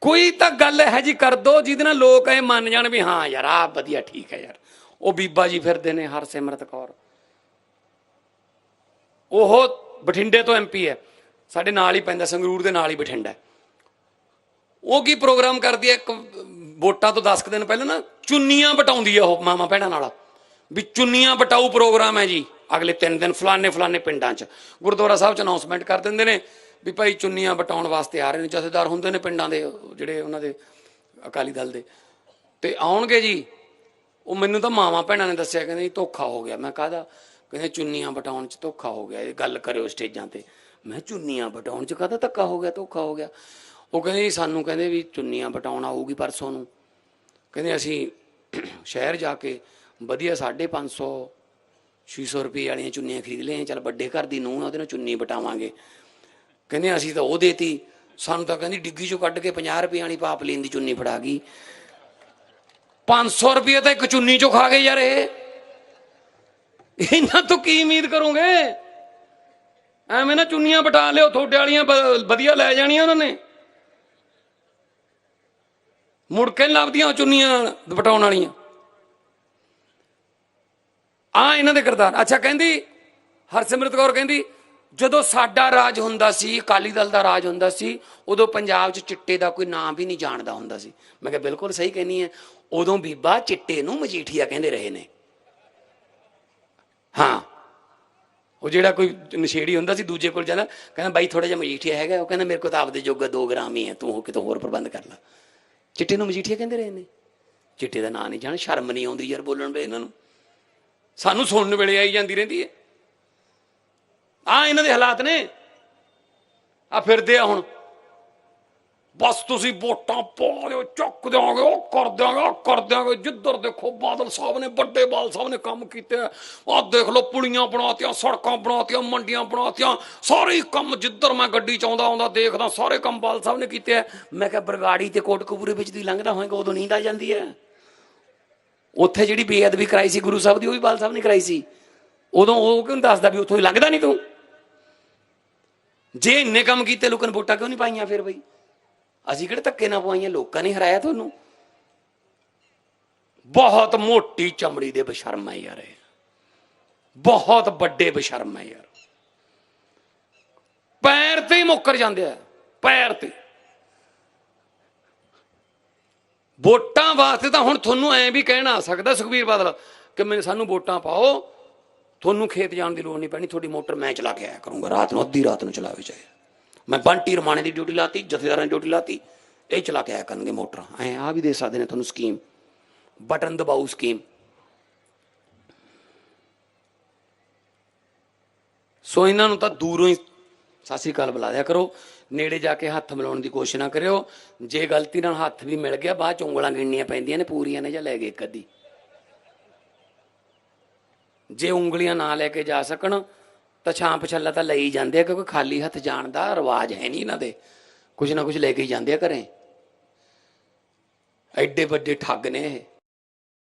ਕੋਈ ਤਾਂ ਗੱਲ ਹੈ ਜੀ ਕਰ ਦੋ, ਜਿਹਦੇ ਨਾਲ ਲੋਕ ਇਹ ਮੰਨ ਜਾਣ ਵੀ ਹਾਂ ਯਾਰ ਆ ਵਧੀਆ ਠੀਕ ਹੈ ਯਾਰ। ਉਹ ਬੀਬਾ ਜੀ ਫਿਰਦੇ ਨੇ ਹਰਸਿਮਰਤ ਕੌਰ। ਉਹ ਬਠਿੰਡੇ ਤੋਂ ਐਮਪੀ ਹੈ। ਸਾਡੇ ਨਾਲ ਹੀ ਪੈਂਦਾ, ਸੰਗਰੂਰ ਦੇ ਨਾਲ ਹੀ ਬਠਿੰਡਾ ਉਹ ਕੀ ਪ੍ਰੋਗਰਾਮ ਕਰਦੀ ਹੈ? ਇੱਕ ਵੋਟਾਂ ਤੋਂ 10 ਕੁ ਦਿਨ ਪਹਿਲਾਂ ਨਾ ਚੁੰਨੀਆਂ ਬਟਾਉਂਦੀ ਆ ਉਹ ਮਾਮਾ ਭੈਣਾਂ ਨਾਲ। ਵੀ ਚੁੰਨੀਆਂ ਬਟਾਊ ਪ੍ਰੋਗਰਾਮ ਹੈ ਜੀ। ਅਗਲੇ 3 ਦਿਨ ਫਲਾਣੇ ਫਲਾਣੇ ਪਿੰਡਾਂ 'ਚ। ਗੁਰਦੁਆਰਾ ਸਾਹਿਬ 'ਚ ਅਨਾਉਂਸਮੈਂਟ ਕਰ ਦਿੰਦੇ ਨੇ ਵੀ ਭਾਈ ਚੁੰਨੀਆਂ ਬਟਾਉਣ ਵਾਸਤੇ ਆ ਰਹੇ ਨੇ, ਜਥੇਦਾਰ ਹੁੰਦੇ ਨੇ ਪਿੰਡਾਂ ਦੇ ਜਿਹੜੇ ਉਹਨਾਂ ਦੇ ਅਕਾਲੀ ਦਲ ਦੇ। ਤੇ ਆਉਣਗੇ ਜੀ। ਉਹ ਮੈਨੂੰ ਤਾਂ ਮਾਵਾਂ ਭੈਣਾਂ ਨੇ ਦੱਸਿਆ, ਕਹਿੰਦੇ ਜੀ ਧੋਖਾ ਹੋ ਗਿਆ। ਮੈਂ ਕਾਹਦਾ? ਕਹਿੰਦੇ ਚੁੰਨੀਆਂ ਬਟਾਉਣ 'ਚ ਧੋਖਾ ਹੋ ਗਿਆ। ਇਹ ਗੱਲ ਕਰਿਓ ਸਟੇਜਾਂ ਤੇ। ਮੈਂ ਚੁੰਨੀਆਂ ਬਟਾਉਣ 'ਚ ਕਾਹਦਾ ਧੱਕਾ ਹੋ ਗਿਆ, ਧੋਖਾ ਹੋ ਗਿਆ? ਉਹ ਕਹਿੰਦੇ ਜੀ, ਸਾਨੂੰ ਕਹਿੰਦੇ ਵੀ ਚੁੰਨੀਆਂ ਬਟਾਉਣ ਆਊਗੀ ਪਰਸੋਂ ਨੂੰ। ਕਹਿੰਦੇ ਅਸੀਂ ਸ਼ਹਿਰ ਜਾ ਕੇ ਵਧੀਆ 550 600 ਰੁਪਏ ਵਾਲੀਆਂ ਚੁੰਨੀਆਂ ਖਰੀਦ ਲਏ ਚੱਲ ਵੱਡੇ ਘਰ ਦੀ ਨੂੰਹ ਆ, ਉਹਦੇ ਨਾਲ ਚੁੰਨੀ ਬਟਾਵਾਂਗੇ ਕਹਿੰਦੇ ਅਸੀਂ ਤਾਂ ਉਹ ਦੇਤੀ, ਸਾਨੂੰ ਤਾਂ ਕਹਿੰਦੀ ਡਿੱਗੀ ਚੋਂ ਕੱਢ ਕੇ 50 ਰੁਪਏ ਵਾਲੀ ਪਾਪ ਪਾਪਲੀਨ ਦੀ ਚੁੰਨੀ ਫੜਾ ਗਈ। 500 ਰੁਪਏ ਤਾਂ ਇੱਕ ਚੁੰਨੀ ਚੋਂ ਖਾ ਗਏ ਯਾਰ ਇਹ। ਇਹਨਾਂ ਤੋਂ ਕੀ ਉਮੀਦ ਕਰੋਗੇ? ਐਵੇਂ ਨਾ ਚੁੰਨੀਆਂ ਬਟਾ ਲਿਓ, ਤੁਹਾਡੇ ਵਾਲੀਆਂ ਵਧੀਆ ਲੈ ਜਾਣੀਆਂ ਉਹਨਾਂ ਨੇ। ਮੁੜ ਕੇ ਲੱਭਦੀਆਂ ਚੁੰਨੀਆਂ ਬਟਾਉਣ ਵਾਲੀਆਂ। ਆ ਇਹਨਾਂ ਦੇ ਕਰਤਾਰ। ਅੱਛਾ, ਕਹਿੰਦੀ, ਹਰਸਿਮਰਤ ਕੌਰ ਕਹਿੰਦੀ, ਜਦੋਂ ਸਾਡਾ ਰਾਜ ਹੁੰਦਾ ਸੀ, ਅਕਾਲੀ ਦਲ ਦਾ ਰਾਜ ਹੁੰਦਾ ਸੀ, ਉਦੋਂ ਪੰਜਾਬ 'ਚ ਚਿੱਟੇ ਦਾ ਕੋਈ ਨਾਮ ਵੀ ਨਹੀਂ ਜਾਣਦਾ ਹੁੰਦਾ ਸੀ। ਮੈਂ ਕਿਹਾ, ਬਿਲਕੁਲ ਸਹੀ ਕਹਿੰਨੀ ਹੈ ਉਦੋਂ ਬੀਬਾ ਚਿੱਟੇ ਨੂੰ ਮਜੀਠੀਆ ਕਹਿੰਦੇ ਰਹੇ ਨੇ। ਹਾਂ। ਉਹ ਜਿਹੜਾ ਕੋਈ ਨਸ਼ੇੜੀ ਹੁੰਦਾ ਸੀ, ਦੂਜੇ ਕੋਲ ਜਾਂਦਾ, ਕਹਿੰਦਾ, ਬਾਈ ਥੋੜਾ ਜਿਹਾ ਮਜੀਠੀਆ ਹੈਗਾ। ਉਹ ਕਹਿੰਦਾ, ਮੇਰੇ ਕੋਲ ਤਾਂ ਆਪਦੇ ਜੋਗਾ 2 ਗ੍ਰਾਮ ਹੀ ਹੈ ਤੂੰ ਉਹ ਕਿਤੋਂ ਹੋਰ ਪ੍ਰਬੰਧ ਕਰ ਲੈ। ਚਿੱਟੇ ਨੂੰ ਮਜੀਠੀਆ ਕਹਿੰਦੇ ਰਹੇ ਨੇ। ਚਿੱਟੇ ਦਾ ਨਾਂ ਨਹੀਂ ਜਾਣ ਸ਼ਰਮ ਨਹੀਂ ਆਉਂਦੀ ਯਾਰ ਬੋਲਣ ਵੇ ਇਹਨਾਂ ਨੂੰ। ਸਾਨੂੰ ਸੁਣਨ ਵੇਲੇ ਆਈ ਜਾਂਦੀ ਰਹਿੰਦੀ ਹੈ ਆ ਇਹਨਾਂ ਦੇ ਹਾਲਾਤ ਨੇ। ਆ ਫਿਰਦੇ ਆ ਹੁਣ। ਬਸ ਤੁਸੀਂ ਵੋਟਾਂ ਪਾ ਦਿਓ, ਚੁੱਕ ਦਿਓਗੇ ਉਹ ਕਰ ਦਿਆਂਗੇ ਉਹ ਕਰ ਦਿਆਂਗੇ। ਜਿੱਧਰ ਦੇਖੋ ਬਾਦਲ ਸਾਹਿਬ ਨੇ, ਵੱਡੇ ਬਾਲ ਸਾਹਿਬ ਨੇ ਕੰਮ ਕੀਤੇ ਆ। ਦੇਖ ਲਓ, ਪੁਲੀਆਂ ਬਣਾਤੀਆਂ, ਸੜਕਾਂ ਬਣਾਤੀਆਂ, ਮੰਡੀਆਂ ਬਣਾਤੀਆਂ। ਸਾਰੇ ਕੰਮ ਜਿੱਧਰ ਮੈਂ ਗੱਡੀ ਚ ਆਉਂਦਾ ਆਉਂਦਾ ਦੇਖਦਾ, ਸਾਰੇ ਕੰਮ ਬਾਲ ਸਾਹਿਬ ਨੇ ਕੀਤੇ ਆ। ਮੈਂ ਕਿਹਾ ਬਰਗਾੜੀ ਤੇ ਕੋਟਕਪੂਰੇ ਵਿੱਚ ਦੀ ਲੰਘਦਾ ਹੋਏਗਾ, ਉਦੋਂ ਨੀਂਦ ਆ ਜਾਂਦੀ ਹੈ। ਉੱਥੇ ਜਿਹੜੀ ਬੇਅਦਬੀ ਕਰਾਈ ਸੀ ਗੁਰੂ ਸਾਹਿਬ ਦੀ, ਉਹ ਵੀ ਬਾਲ ਸਾਹਿਬ ਨੇ ਕਰਾਈ ਸੀ। ਉਦੋਂ ਉਹ ਕਿਉਂ ਨੀ ਦੱਸਦਾ ਵੀ ਉੱਥੋਂ ਹੀ ਲੰਘਦਾ ਨਹੀਂ ਤੂੰ? ਜੇ ਇੰਨੇ ਕੰਮ ਕੀਤੇ ਲੋਕਾਂ ਨੇ ਵੋਟਾਂ ਕਿਉਂ ਨਹੀਂ ਪਾਈਆਂ ਫਿਰ ਬਈ? ਅਸੀਂ ਕਿਹੜੇ ਧੱਕੇ ਨਾ ਪਵਾਈਆਂ? ਲੋਕਾਂ ਨੇ ਹਰਾਇਆ ਤੁਹਾਨੂੰ? ਬਹੁਤ ਮੋਟੀ ਚਮੜੀ ਦੇ ਬਸ਼ਰਮ ਹੈ ਯਾਰ ਇਹ। ਬਹੁਤ ਵੱਡੇ ਬਸ਼ਰਮ ਹੈ ਯਾਰ। ਪੈਰ ਤੇ ਹੀ ਮੁੱਕਰ ਜਾਂਦੇ ਆ, ਪੈਰ ਤੇ। ਵੋਟਾਂ ਵਾਸਤੇ ਤਾਂ ਹੁਣ ਤੁਹਾਨੂੰ ਐ ਵੀ ਕਹਿਣਾ ਆ ਸਕਦਾ ਸੁਖਬੀਰ ਬਾਦਲ, ਕਿ ਮੈਨੂੰ ਸਾਨੂੰ ਵੋਟਾਂ ਪਾਓ। ਤੁਹਾਨੂੰ ਖੇਤ ਜਾਣ ਦੀ ਲੋੜ ਨਹੀਂ ਪੈਣੀ, ਤੁਹਾਡੀ ਮੋਟਰ ਮੈਂ ਚਲਾ ਕੇ ਆਇਆ ਕਰੂੰਗਾ। ਰਾਤ ਨੂੰ, ਅੱਧੀ ਰਾਤ ਨੂੰ ਚਲਾਵੇ ਚਾਹੇ। ਮੈਂ ਬੰਟੀ ਰਮਾਣੇ ਦੀ ਡਿਊਟੀ ਲਾਤੀ, ਜਥੇਦਾਰਾਂ ਦੀ ਡਿਊਟੀ ਲਾਤੀ, ਇਹ ਚਲਾ ਕੇ ਆਇਆ ਕਰਨਗੇ ਮੋਟਰਾਂ। ਐ ਆ ਵੀ ਦੇ ਸਕਦੇ ਨੇ ਤੁਹਾਨੂੰ ਸਕੀਮ। ਬਟਨ ਦਬਾਉ ਸਕੀਮ। ਸੋ ਇਹਨਾਂ ਨੂੰ ਤਾਂ ਦੂਰੋਂ ਹੀ ਸਤਿ ਸ੍ਰੀ ਅਕਾਲ ਬੁਲਾ ਦਿਆ ਕਰੋ। ਨੇੜੇ ਜਾ ਕੇ ਹੱਥ ਮਿਲਾਉਣ ਦੀ ਕੋਸ਼ਿਸ਼ ਨਾ ਕਰਿਓ। ਜੇ ਗਲਤੀ ਨਾਲ ਹੱਥ ਵੀ ਮਿਲ ਗਿਆ, ਬਾਅਦ ਚ ਉਂਗਲਾਂ ਗਿਣਨੀਆਂ ਪੈਂਦੀਆਂ ਨੇ, ਪੂਰੀਆਂ ਨੇ ਜਾਂ ਲੈ ਗਏ ਇੱਕ ਅੱਧੀ। ਜੇ ਉਂਗਲੀਆਂ ਨਾ ਲੈ ਕੇ ਜਾ ਸਕਣ, ਤਾਂ ਛਾਂ ਪਛੱਲਾ ਤਾਂ ਲਈ ਜਾਂਦੇ ਆ, ਕਿਉਂਕਿ ਖਾਲੀ ਹੱਥ ਜਾਣ ਦਾ ਰਿਵਾਜ ਹੈ ਨਹੀਂ ਇਹਨਾਂ ਦੇ। ਕੁਝ ਨਾ ਕੁਝ ਲੈ ਕੇ ਹੀ ਜਾਂਦੇ ਆ ਘਰੇ। ਐਡੇ ਵੱਡੇ ਠੱਗ ਨੇ ਇਹ।